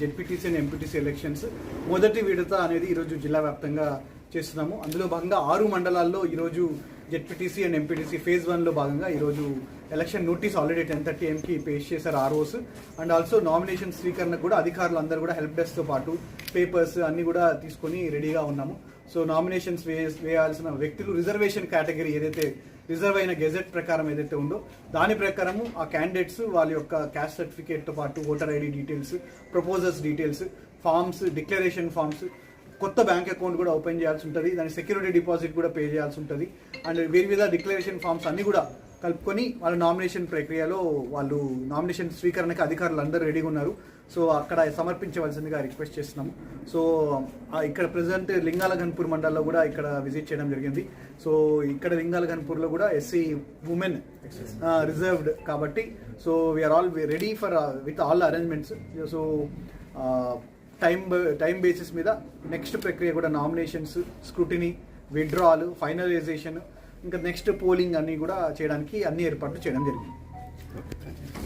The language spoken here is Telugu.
జెడ్పీటీసీ అండ్ ఎంపీటీసీ ఎలక్షన్స్ మొదటి విడత అనేది ఈరోజు జిల్లా వ్యాప్తంగా చేస్తున్నాము. అందులో భాగంగా ఆరు మండలాల్లో ఈరోజు జెడ్పీటీసీ అండ్ ఎంపీటీసీ ఫేజ్ వన్లో భాగంగా ఈరోజు election notice already ten thirty ఎంకి పేష్ చేశారు ఆర్ఓస్ అండ్ ఆల్సో నామినేషన్ స్వీకరణకు కూడా అధికారులు అందరూ కూడా హెల్ప్ డెస్క్తో పాటు పేపర్స్ అన్ని కూడా తీసుకొని రెడీగా ఉన్నాము. సో నామినేషన్స్ వేయాల్సిన వ్యక్తులు రిజర్వేషన్ కేటగిరీ ఏదైతే రిజర్వ్ అయిన గెజెట్ ప్రకారం ఏదైతే ఉందో దాని ప్రకారము ఆ క్యాండిడేట్స్ వాళ్ళ యొక్క క్యాస్ట్ సర్టిఫికేట్తో పాటు voter ID details proposals details forms declaration forms కొత్త బ్యాంక్ అకౌంట్ కూడా ఓపెన్ చేయాల్సి ఉంటుంది. దాని సెక్యూరిటీ డిపాజిట్ కూడా పే చేయాల్సి ఉంటుంది. అండ్ వివిధ డిక్లరేషన్ ఫామ్స్ అన్ని కూడా కలుపుకొని వాళ్ళ నామినేషన్ ప్రక్రియలో వాళ్ళు నామినేషన్ స్వీకరణకి అధికారులు అందరూ రెడీగా ఉన్నారు. సో అక్కడ సమర్పించవలసిందిగా రిక్వెస్ట్ చేస్తున్నాము. సో ఇక్కడ ప్రజెంట్ లింగాల గన్పూర్ మండలంలో కూడా ఇక్కడ విజిట్ చేయడం జరిగింది. సో ఇక్కడ లింగాల గన్పూర్లో కూడా ఎస్సీ ఉమెన్ రిజర్వ్డ్ కాబట్టి so we're all ready for with all arrangements so time time basis మీద నెక్స్ట్ ప్రక్రియ కూడా నామినేషన్స్ స్క్రూటినీ విడ్రాల్ ఫైనలైజేషన్ ఇంకా నెక్స్ట్ పోలింగ్ అన్ని కూడా చేయడానికి అన్ని ఏర్పాట్లు చేయడం జరిగింది. Okay thank you